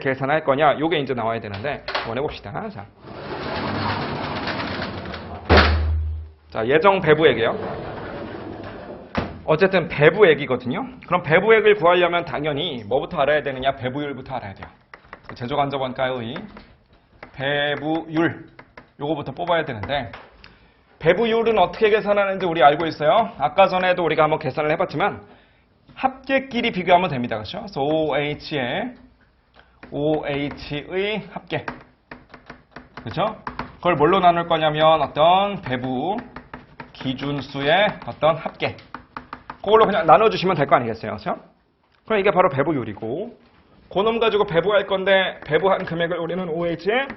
계산할 거냐? 요게 이제 나와야 되는데 한번 해봅시다. 자, 자 예정 배부액이에요. 어쨌든 배부액이거든요. 그럼 배부액을 구하려면 당연히 뭐부터 알아야 되느냐? 배부율부터 알아야 돼요. 제조간접원가의 배부율 요거부터 뽑아야 되는데 배부율은 어떻게 계산하는지 우리 알고 있어요. 아까 전에도 우리가 한번 계산을 해봤지만 합계끼리 비교하면 됩니다. 그렇죠? 그래서 OH의 OH의 합계. 그렇죠? 그걸 뭘로 나눌 거냐면 어떤 배부 기준수의 어떤 합계. 그걸로 그냥 나눠주시면 될 거 아니겠어요? 그렇죠? 그럼 이게 바로 배부율이고 그놈 가지고 배부할 건데 배부한 금액을 우리는 OH의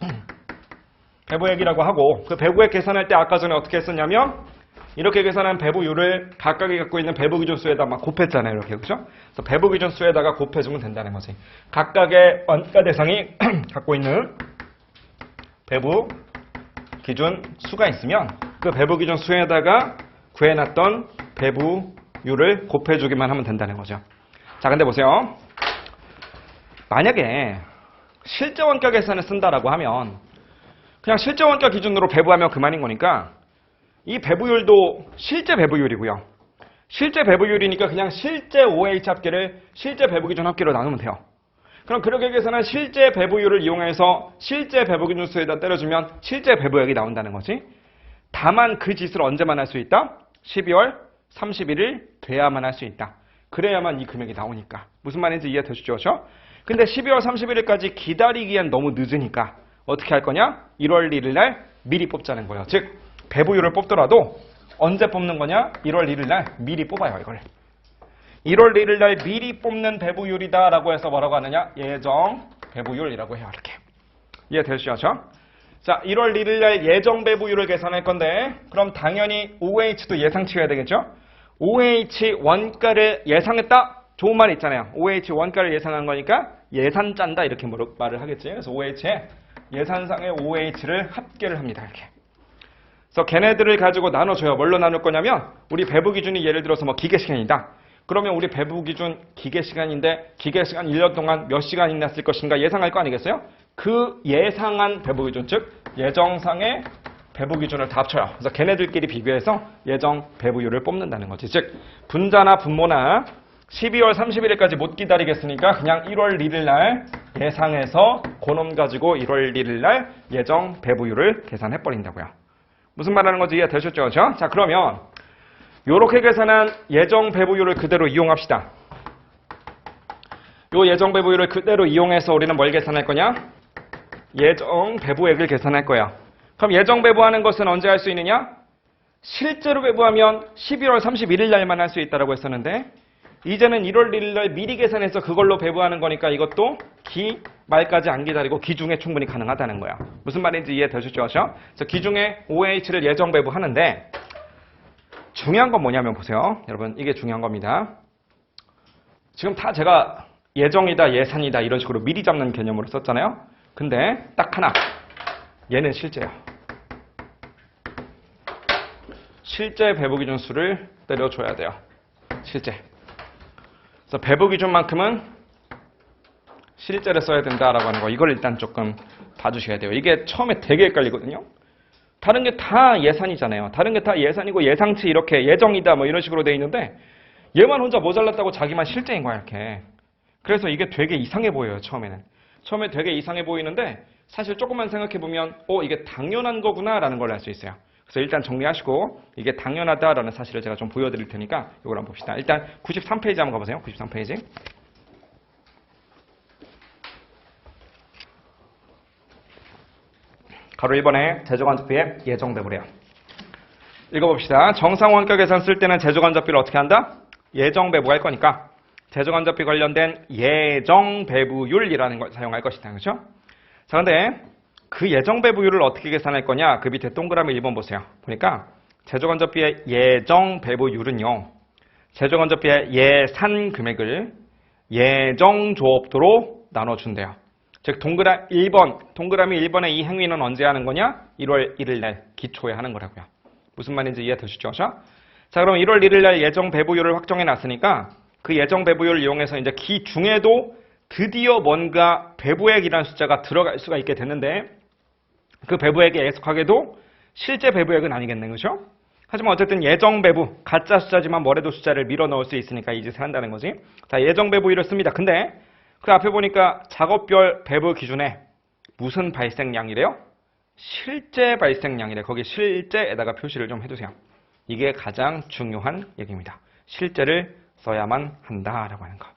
배부액이라고 하고 그 배부액 계산할 때 아까 전에 어떻게 했었냐면 이렇게 계산한 배부율을 각각이 갖고 있는 배부 기준수에다 막 곱했잖아요. 이렇게 그렇죠? 그래서 배부 기준수에다가 곱해주면 된다는 거지. 각각의 원가 대상이 갖고 있는 배부 기준 수가 있으면 그 배부 기준 수에다가 구해놨던 배부율을 곱해주기만 하면 된다는 거죠. 자, 근데 보세요. 만약에 실제 원가 계산을 쓴다라고 하면 그냥 실제 원가 기준으로 배부하면 그만인 거니까 이 배부율도 실제 배부율이고요. 실제 배부율이니까 그냥 실제 OH 합계를 실제 배부 기준 합계로 나누면 돼요. 그럼 계산한 실제 배부율을 이용해서 실제 배부 기준 수에다 때려주면 실제 배부액이 나온다는 거지. 다만 그 짓을 언제만 할 수 있다? 12월 31일 돼야만 할 수 있다. 그래야만 이 금액이 나오니까. 무슨 말인지 이해되시죠? 그렇죠? 근데 12월 31일까지 기다리기엔 너무 늦으니까 어떻게 할 거냐? 1월 1일 날 미리 뽑자는 거예요. 즉 배부율을 뽑더라도 언제 뽑는 거냐? 1월 1일 날 미리 뽑아요, 이걸. 1월 1일 날 미리 뽑는 배부율이다라고 해서 뭐라고 하느냐? 예정 배부율이라고 해요, 이렇게. 이해되시죠? 자, 1월 1일 날 예정 배부율을 계산할 건데 그럼 당연히 OH도 예상치 해야 되겠죠? OH 원가를 예상했다? 좋은 말 있잖아요. OH 원가를 예상한 거니까 예산 짠다 이렇게 말을 하겠지. 그래서 OH에 예산상의 OH를 합계를 합니다. 이렇게. 그래서 걔네들을 가지고 나눠줘요. 뭘로 나눌 거냐면 우리 배부 기준이 예를 들어서 뭐 기계 시간이다. 그러면 우리 배부 기준 기계 시간인데 기계 시간 1년 동안 몇 시간이나 쓸 것인가 예상할 거 아니겠어요? 그 예상한 배부 기준 즉 예정상의 배부 기준을 다 합쳐요. 그래서 걔네들끼리 비교해서 예정 배부율을 뽑는다는 거지. 즉 분자나 분모나 12월 31일까지 못 기다리겠으니까 그냥 1월 1일 날 예상해서 그놈 가지고 1월 1일 날 예정 배부율을 계산해 버린다고요. 무슨 말하는 건지 이해 되셨죠? 그렇죠? 자, 그러면 이렇게 계산한 예정 배부율을 그대로 이용합시다. 요 예정 배부율을 그대로 이용해서 우리는 뭘 계산할 거냐? 예정 배부액을 계산할 거야. 그럼 예정 배부하는 것은 언제 할 수 있느냐? 실제로 배부하면 11월 31일 날만 할 수 있다고 했었는데 이제는 1월 1일 날 미리 계산해서 그걸로 배부하는 거니까 이것도 기 말까지 안 기다리고 기중에 충분히 가능하다는 거야. 무슨 말인지 이해되셨죠? 그래서 기중에 OH를 예정 배부하는데 중요한 건 뭐냐면 보세요. 여러분 이게 중요한 겁니다. 지금 다 제가 예정이다 예산이다 이런 식으로 미리 잡는 개념으로 썼잖아요. 근데 딱 하나 얘는 실제예요. 실제 배부 기준 수를 때려줘야 돼요. 실제. 그래서 배부 기준만큼은 실제를 써야 된다라고 하는 거 이걸 일단 조금 봐주셔야 돼요. 이게 처음에 되게 헷갈리거든요. 다른 게 다 예산이잖아요. 다른 게 다 예산이고 예상치 이렇게 예정이다 뭐 이런 식으로 돼 있는데 얘만 혼자 모자랐다고 자기만 실제인 거야 이렇게. 그래서 이게 되게 이상해 보여요 처음에는. 처음에 되게 이상해 보이는데 사실 조금만 생각해 보면 어 이게 당연한 거구나라는 걸 알 수 있어요. 그래서 일단 정리하시고 이게 당연하다라는 사실을 제가 좀 보여드릴 테니까 이걸 한번 봅시다. 일단 93페이지 한번 가보세요. 93페이지. 가로 1번에 제조간접비의 예정배부래요. 읽어봅시다. 정상 원가 계산 쓸 때는 제조간접비를 어떻게 한다? 예정배부 할 거니까 제조간접비 관련된 예정배부율이라는 걸 사용할 것이다. 그렇죠? 자, 근데 그 예정배부율을 어떻게 계산할 거냐? 그 밑에 동그라미 1번 보세요. 보니까 제조간접비의 예정배부율은요. 제조간접비의 예산 금액을 예정조업도로 나눠준대요. 즉 동그라 1번, 동그라미 1번의 이 행위는 언제 하는 거냐? 1월 1일 날 기초에 하는 거라고요. 무슨 말인지 이해되시죠? 자, 그럼 1월 1일 날 예정 배부율을 확정해 놨으니까 그 예정 배부율을 이용해서 이제 기 중에도 드디어 뭔가 배부액이라는 숫자가 들어갈 수가 있게 됐는데 그 배부액이 애석하게도 실제 배부액은 아니겠네, 그죠? 하지만 어쨌든 예정 배부, 가짜 숫자지만 뭐래도 숫자를 밀어 넣을 수 있으니까 이 짓을 한다는 거지. 자, 예정 배부율을 씁니다. 근데 그 앞에 보니까 작업별 배부 기준에 무슨 발생량이래요? 실제 발생량이래. 거기 실제에다가 표시를 좀 해두세요. 이게 가장 중요한 얘기입니다. 실제를 써야만 한다라고 하는 거.